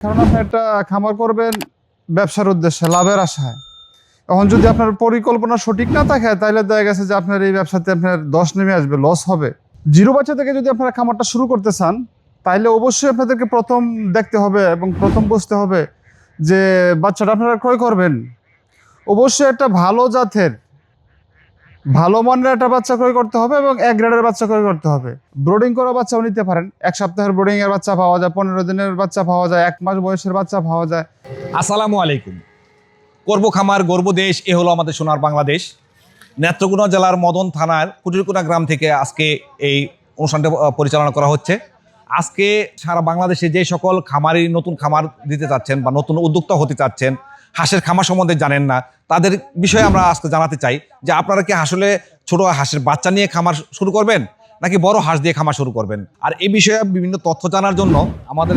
কারণ আপনি একটা খামার করবেন, ব্যবসার উদ্দেশ্যে, লাভের আশায়। এখন যদি আপনার পরিকল্পনা সঠিক না থাকে, তাহলে দেখা গেছে যে আপনার এই ব্যবসাতে আপনার দশ নেমে আসবে লস হবে। জিরো বাচ্চা থেকে যদি আপনারা খামারটা শুরু করতে চান, তাহলে অবশ্যই আপনাদেরকে প্রথম দেখতে হবে এবং প্রথম বুঝতে হবে যে বাচ্চাটা আপনারা ক্রয় করবেন। অবশ্যই একটা ভালো জাতের ভালো মানের একটা বাচ্চা ক্রয় করতে হবে এবং এক গ্রেডের বাচ্চা ক্রয় করতে হবে। ব্রোডিং করা বাচ্চাও নিতে পারেন। এক সপ্তাহের ব্রোডিং এর বাচ্চা পাওয়া যায়, পনেরো দিনের বাচ্চা পাওয়া যায়, এক মাস বয়সের বাচ্চা পাওয়া যায়। আসসালামু আলাইকুম। করব খামার, গর্ব দেশ, এ হলো আমাদের সোনার বাংলাদেশ। নেত্রকোনা জেলার মদন থানার কুটিরকোনা গ্রাম থেকে আজকে এই অনুষ্ঠানটা পরিচালনা করা হচ্ছে। আজকে সারা বাংলাদেশে যে সকল খামারি নতুন খামার দিতে চাচ্ছেন বা নতুন উদ্যোক্তা হতে চাচ্ছেন হাঁসের খামার সম্বন্ধে জানেন না। তাদের বিষয়ে আমরা আজকে জানাতে চাই যে আপনারা কি আসলে ছোট হাঁসের বাচ্চা নিয়ে খামার শুরু করবেন নাকি বড় হাঁস দিয়ে খামার শুরু করবেন? আর এই বিষয়ে বিভিন্ন তথ্য জানার জন্য আমাদের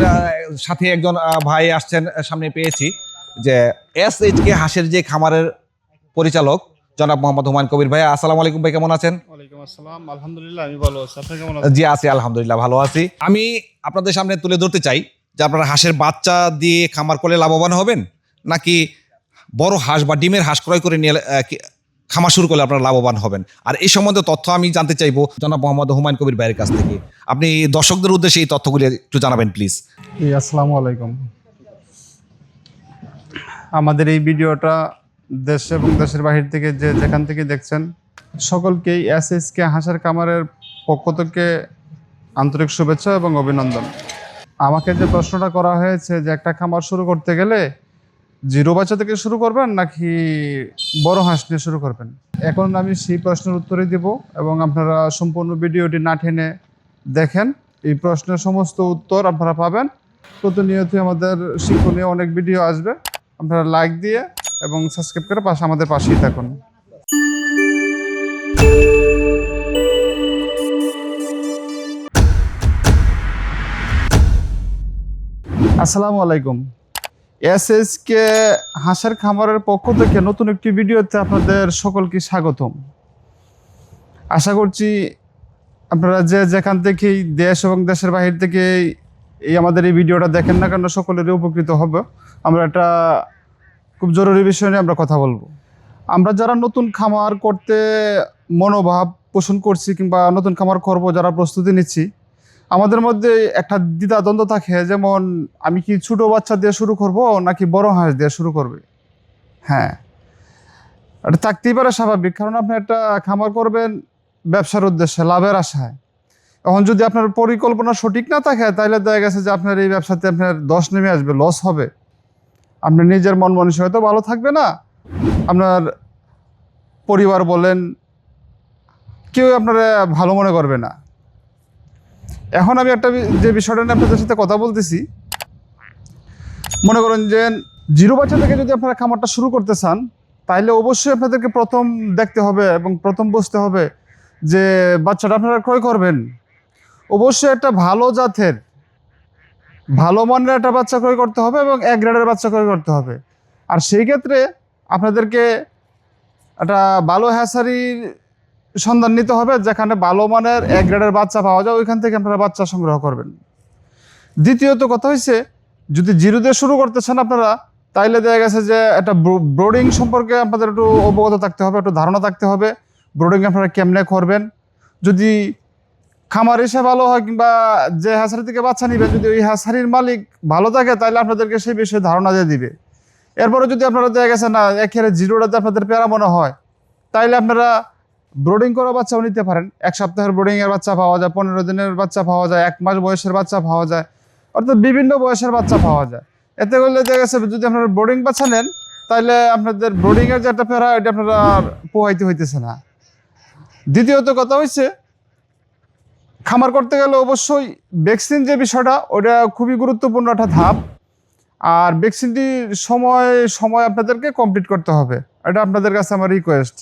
সাথে একজন ভাই আসছেন সামনে পেয়েছি যে এস এইচ কে হাঁসের যে খামারের পরিচালক জনাব মোহাম্মদ হুমায়ুন কবির ভাই আসসালামু আলাইকুম ভাই কেমন আছেন? ওয়ালাইকুম আসসালাম আলহামদুলিল্লাহ আমি ভালো আছি। আপনি কেমন জি আছি আলহামদুলিল্লাহ ভালো আছি। আমি আপনাদের সামনে তুলে ধরতে চাই যে আপনারা হাঁসের বাচ্চা দিয়ে খামার করলে লাভবান হবেন নাকি বড় হাঁস বা ডিমের হাঁস ক্রয় করে নিয়ে খামার শুরু করলে আপনারা লাভবান হবেন? আর এই সম্বন্ধে তথ্য আমি জানতে চাইব জনাব মোহাম্মদ হুমায়ুন কবির ভাইয়ের কাছ থেকে। আপনি দর্শকদের উদ্দেশ্যে এই তথ্যগুলি একটু জানাবেন প্লিজ আসসালামু আলাইকুম। আমাদের এই ভিডিওটা দেশ এবং দেশের বাহির থেকে যে যেখান থেকে দেখছেন, সকলকেই এস এস কে হাঁসের কামারের পক্ষ থেকে আন্তরিক শুভেচ্ছা এবং অভিনন্দন। আমাকে যে প্রশ্নটা করা হয়েছে যে একটা খামার শুরু করতে গেলে জিরো বাচ্চা থেকে শুরু করবেন নাকি বড় হাঁস নিয়ে শুরু করবেন? এখন আমি সেই প্রশ্নের উত্তরই দেব এবং আপনারা সম্পূর্ণ ভিডিওটি না টেনে দেখেন। এই প্রশ্নের সমস্ত উত্তর আপনারা পাবেন। প্রতিনিয়তই আমাদের শিক্ষণীয় অনেক ভিডিও আসবে। আপনারা লাইক দিয়ে এবং সাবস্ক্রাইব করে পাশে আমাদের পাশেই থাকুন। আসসালামু আলাইকুম। এস এস কে হাঁসের খামারের পক্ষ থেকে নতুন একটি ভিডিওতে আপনাদের সকলকে স্বাগতম। আশা করছি আপনারা যে যেখান থেকেই দেশ এবং দেশের বাহির থেকে এই আমাদের এই ভিডিওটা দেখেন না কেন সকলেরই উপকৃত হবে। আমরা একটা খুব জরুরি বিষয় নিয়ে আমরা কথা বলব। আমরা যারা নতুন খামার করতে মনোভাব পোষণ করছি কিংবা নতুন খামার করব যারা প্রস্তুতি নিচ্ছি আমাদের মধ্যে একটা দ্বিধাদ্বন্দ্ব থাকে, যেমন আমি কি ছোট বাচ্চা দিয়ে শুরু করব নাকি বড় হাঁস দিয়ে শুরু করবে? হ্যাঁ। এটা থাকতেই পারে স্বাভাবিক, কারণ আপনি একটা খামার করবেন, ব্যবসার উদ্দেশ্যে, লাভের আশায়। এখন যদি আপনার পরিকল্পনা সঠিক না থাকে, তাহলে দেখা গেছে যে আপনার এই ব্যবসাতে আপনার দশ নেমে আসবে লস হবে। আপনার নিজের মন মানসিকতা ভালো থাকবে না। আপনার পরিবার বলেন, কেউ আপনারা ভালো মনে করবে না। এখন আমি একটা যে বিষয়টা নিয়ে আপনাদের সাথে কথা বলতেছি, মনে করেন যে জিরো বাচ্চা থেকে যদি আপনারা খামারটা শুরু করতে চান তাহলে অবশ্যই আপনাদেরকে প্রথম দেখতে হবে এবং প্রথম বুঝতে হবে যে বাচ্চাটা আপনারা ক্রয় করবেন। অবশ্যই একটা ভালো জাতের, ভালো মানের একটা বাচ্চা ক্রয় করতে হবে এবং এক গ্রেডের বাচ্চা ক্রয় করতে হবে। আর সেই ক্ষেত্রে আপনাদেরকে একটা ভালো হ্যাসারির সন্ধান নিতে হবে, যেখানে ভালো মানের এক গ্রেডের বাচ্চা পাওয়া যায়, ওইখান থেকে আপনারা বাচ্চা সংগ্রহ করবেন। দ্বিতীয়ত কথা হচ্ছে যদি জিরো দিয়ে শুরু করতেছেন আপনারা, তাইলে দেখা গেছে যে একটা ব্রোডিং সম্পর্কে আপনাদের একটু অবগত থাকতে হবে, একটু ধারণা থাকতে হবে ব্রোডিং আপনারা কেমনে করবেন। যদি খামার এসে ভালো হয় কিংবা যে হ্যাসারি থেকে বাচ্চা নিবেন যদি ওই হ্যাসারির মালিক ভালো থাকে তাহলে আপনাদেরকে সেই বিষয়ে ধারণা দিয়ে দিবে। এরপরে যদি আপনারা দেখা গেছে না, একেবারে জিরোটাতে আপনাদের প্যারা মনে হয়, তাইলে আপনারা ব্রোডিং করা বাচ্চাও নিতে পারেন। এক সপ্তাহের ব্রোডিং এর বাচ্চা পাওয়া যায়, পনেরো দিনের বাচ্চা পাওয়া যায়, এক মাস বয়সের বাচ্চা পাওয়া যায়, অর্থাৎ বিভিন্ন বয়সের বাচ্চা পাওয়া যায়। এতে করলে দেখা গেছে, যদি আপনারা ব্রোডিং বাচ্চা নেন তাহলে আপনাদের ব্রোডিং এর যে একটা প্যারা, এটা আপনারা আর পোহাইতে হইতেছে না। দ্বিতীয়ত কথা হচ্ছে খামার করতে গেলে অবশ্যই ভ্যাকসিন যে বিষয়টা ওটা খুবই গুরুত্বপূর্ণ একটা ধাপ। আর ভ্যাকসিনটি সময় সময় আপনাদেরকে কমপ্লিট করতে হবে। এটা আপনাদের কাছে আমার রিকোয়েস্ট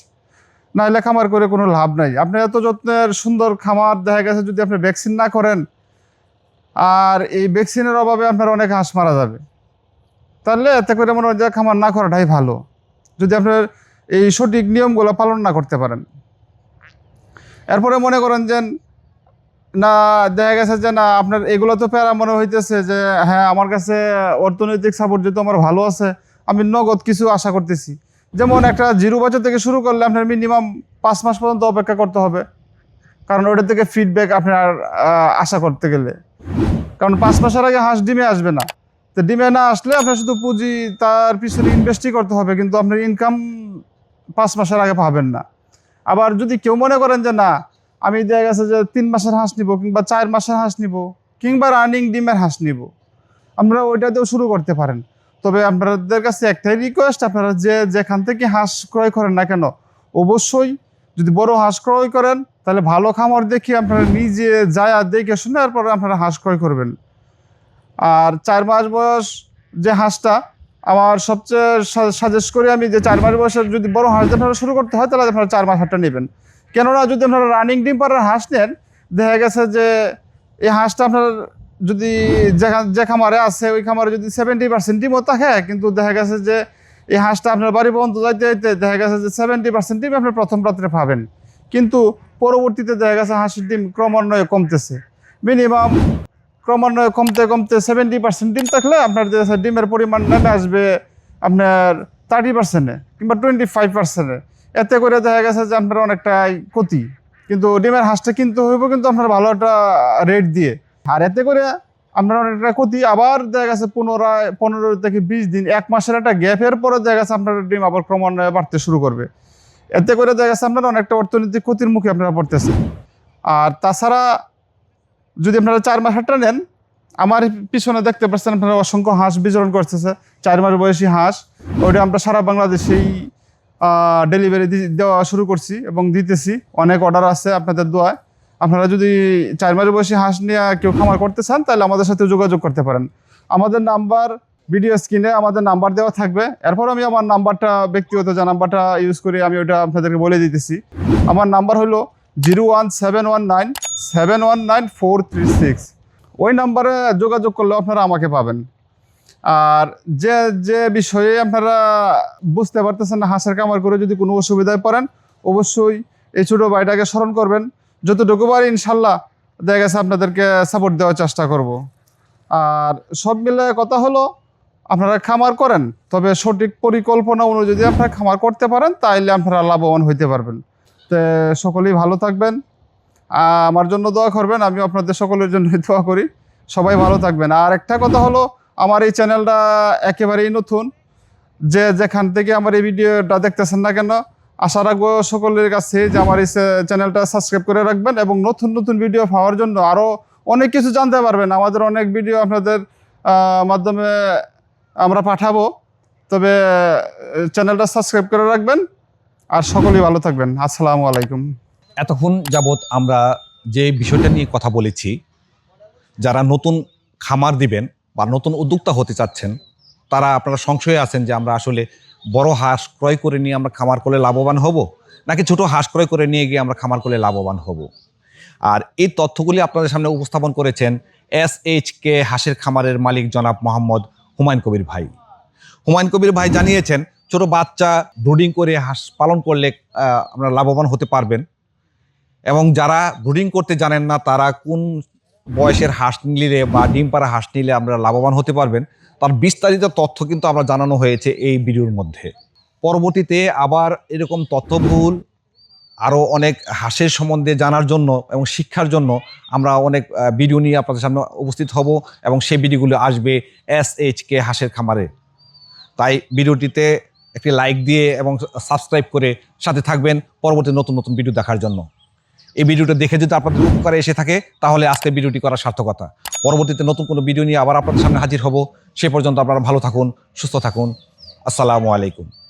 নাহলে খামার করে কোনো লাভ নাই। আপনি এত যত্নের সুন্দর খামার দেখা গেছে, যদি আপনি ভ্যাকসিন না করেন, আর এই ভ্যাকসিনের অভাবে আপনার অনেক হাঁস মারা যাবে। তাহলে এতে করে মনে হয় যে খামার না করাটাই ভালো। যদি আপনার এই সঠিক নিয়মগুলো পালন না করতে পারেন। এরপরে মনে করেন যে, না, দেখা গেছে যে, না, আপনার এগুলো তো প্যারা মনে হইতেছে যে হ্যাঁ আমার কাছে অর্থনৈতিক সাপোর্ট যেহেতু আমার ভালো আছে, আমি নগদ কিছু আশা করতেছি। যেমন একটা জিরো বাজার থেকে শুরু করলে আপনার মিনিমাম পাঁচ মাস পর্যন্ত অপেক্ষা করতে হবে। কারণ ওটা থেকে ফিডব্যাক আপনার আশা করতে গেলে। কারণ পাঁচ মাসের আগে হাঁস ডিমে আসবে না। তো ডিমে না আসলে আপনার শুধু পুঁজি তার পিছনে ইনভেস্টই করতে হবে, কিন্তু আপনার ইনকাম পাঁচ মাসের আগে পাবেন না। আবার যদি কেউ মনে করেন যে না, আমি দেখা গেছে যে তিন মাসের হাঁস নিব কিংবা চার মাসের হাঁস নিব, কিংবা রানিং ডিমের হাঁস নিব, আপনারা ওইটাতেও শুরু করতে পারেন। তবে আপনাদের কাছে একটাই রিকোয়েস্ট আপনারা যে যেখান থেকে হাঁস ক্রয় করেন না কেন, অবশ্যই যদি বড় হাঁস ক্রয় করেন, তাহলে ভালো খামার দেখে আপনারা নিজে যায় দেখে শুনে তারপরে আপনারা হাঁস ক্রয় করবেন। আর চার মাস বয়স যে হাঁসটা, আমার সবচেয়ে সাজেস্ট করি আমি যে চার মাস বয়সের যদি বড় হাঁস আপনারা শুরু করতে হয়, তাহলে আপনারা চার মাস হাঁসটা নেবেন। কেননা যদি আপনারা রানিং ডিম পাড়ার হাঁস নেন, দেখা গেছে যে এই হাঁসটা আপনার যদি যে খামারে আছে, ওই খামারে যদি সেভেন্টি পার্সেন্ট ডিমও থাকে, কিন্তু দেখা গেছে যে এই হাঁসটা আপনার বাড়ি পর্যন্ত যাইতে যাইতে দেখা গেছে যে সেভেন্টি পার্সেন্ট ডিম আপনি প্রথম রাত্রে পাবেন। কিন্তু পরবর্তীতে দেখা গেছে হাঁসের ডিম ক্রমান্বয়ে কমতেছে। মিনিমাম ক্রমান্বয়ে কমতে কমতে সেভেন্টি পার্সেন্ট ডিম থাকলে আপনার ডিমের পরিমাণ নেমে আসবে আপনার থার্টি পার্সেন্টে কিংবা টোয়েন্টি ফাইভ পার্সেন্টে এতে করে দেখা গেছে যে আপনার অনেকটা ক্ষতি। কিন্তু ডিমের হাঁসটা কিনতে হইব, কিন্তু আপনার ভালো একটা রেট দিয়ে। আর এতে করে আপনার অনেকটা ক্ষতি। আবার দেখা গেছে পুনরায় পনেরো থেকে বিশ দিন, এক মাসের একটা গ্যাপের পরে দেখা গেছে আপনার ডিম আবার ক্রমান্বয়ে বাড়তে শুরু করবে। এতে করে দেখা গেছে আপনার অনেকটা অর্থনৈতিক ক্ষতির মুখে আপনারা পড়তেছেন। আর তাছাড়া যদি আপনারা চার মাস হাটটা নেন, আমার পিছনে দেখতে পাচ্ছেন আপনারা অসংখ্য হাঁস বিচরণ করতেছে। চার মাস বয়সী হাঁস, ওইটা আমরা সারা বাংলাদেশেই ডেলিভারি দেওয়া শুরু করছি এবং দিতেছি। অনেক অর্ডার আছে আপনাদের দোয়ায়। আপনারা যদি চার মাস বয়সী হাঁস নিয়ে কেউ খামার করতে চান, তাহলে আমাদের সাথে যোগাযোগ করতে পারেন। আমাদের নাম্বার ভিডিও স্ক্রিনে আমাদের নাম্বার দেওয়া থাকবে। এরপর আমি আমার নাম্বারটা, ব্যক্তিগত যে নাম্বারটা ইউজ করি, আমি ওটা আপনাদেরকে বলে দিতেছি। আমার নাম্বার হলো zero one seven one nine, seven one nine, four three six. ওই নাম্বারে যোগাযোগ করলে আপনারা আমাকে পাবেন। আর যে যে বিষয়ে আপনারা বুঝতে পারতেছেন না হাঁসের কামার করে যদি কোনো অসুবিধায় পড়েন, অবশ্যই এই ছোটো ভাইটাকে স্মরণ করবেন। যতটুকু পারি ইনশাল্লাহ দেখা গেছে আপনাদেরকে সাপোর্ট দেওয়ার চেষ্টা করব। আর সব মিলে কথা হলো, আপনারা খামার করেন, তবে সঠিক পরিকল্পনা অনুযায়ী আপনারা খামার করতে পারেন, তাইলে আপনারা লাভবান হইতে পারবেন। তো সকলেই ভালো থাকবেন। আমার জন্য দোয়া করবেন আমি আপনাদের সকলের জন্য দোয়া করি। সবাই ভালো থাকবেন। আর একটা কথা হলো, আমার এই চ্যানেলটা একেবারেই নতুন। যে যেখান থেকে আমার এই ভিডিওটা দেখতেছেন না কেন আশা রাখব সকলের কাছে যে আমার এই চ্যানেলটা সাবস্ক্রাইব করে রাখবেন এবং নতুন নতুন ভিডিও পাওয়ার জন্য আরও অনেক কিছু জানতে পারবেন। আমাদের অনেক ভিডিও আপনাদের মাধ্যমে আমরা পাঠাবো। তবে চ্যানেলটা সাবস্ক্রাইব করে রাখবেন আর সকলেই ভালো থাকবেন। আসসালামু আলাইকুম। এতক্ষণ যাবৎ আমরা যে বিষয়টা নিয়ে কথা বলেছি, যারা নতুন খামার দিবেন বা নতুন উদ্যোক্তা হতে চাচ্ছেন, তারা আপনারা সংশয়ে আছেন যে আমরা আসলে বড় হাঁস ক্রয় করে নিয়ে আমরা খামার করলে লাভবান হব, নাকি ছোট হাঁস ক্রয় করে নিয়ে গিয়ে আমরা খামার করলে লাভবান হব? আর এই তথ্যগুলি আপনাদের সামনে উপস্থাপন করেছেন এস এইচ কে হাঁসের খামারের মালিক জনাব মোহাম্মদ হুমায়ুন কবির ভাই। হুমায়ুন কবির ভাই জানিয়েছেন, ছোট বাচ্চা ব্রুডিং করে হাঁস পালন করলে আমরা লাভবান হতে পারবেন। এবং যারা ব্রুডিং করতে জানেন না, তারা কোন বয়সের হাঁস নিলে বা ডিম পাড়া হাঁস নিলে আমরা লাভবান হতে পারবেন। তার বিস্তারিত তথ্য কিন্তু আমরা জানানো হয়েছে এই ভিডিওর মধ্যে। পরবর্তীতে আবার এরকম তথ্যবহুল আরও অনেক হাঁসের সম্বন্ধে জানার জন্য এবং শিক্ষার জন্য আমরা অনেক ভিডিও নিয়ে আপনাদের সামনে উপস্থিত হব এবং সেই ভিডিওগুলো আসবে এস এইচ কে হাঁসের খামারে। তাই ভিডিওটিতে একটি লাইক দিয়ে এবং সাবস্ক্রাইব করে সাথে থাকবেন। পরবর্তী নতুন নতুন ভিডিও দেখার জন্য। এই ভিডিওটা দেখে যদি আপনাদের উপকারে এসে থাকে, তাহলে আজকে ভিডিওটি করার সার্থকতা পরবর্তীতে নতুন কোনো ভিডিও নিয়ে আবার আপনাদের সামনে হাজির হব। সে পর্যন্ত আপনারা ভালো থাকুন, সুস্থ থাকুন। আসসালামু আলাইকুম।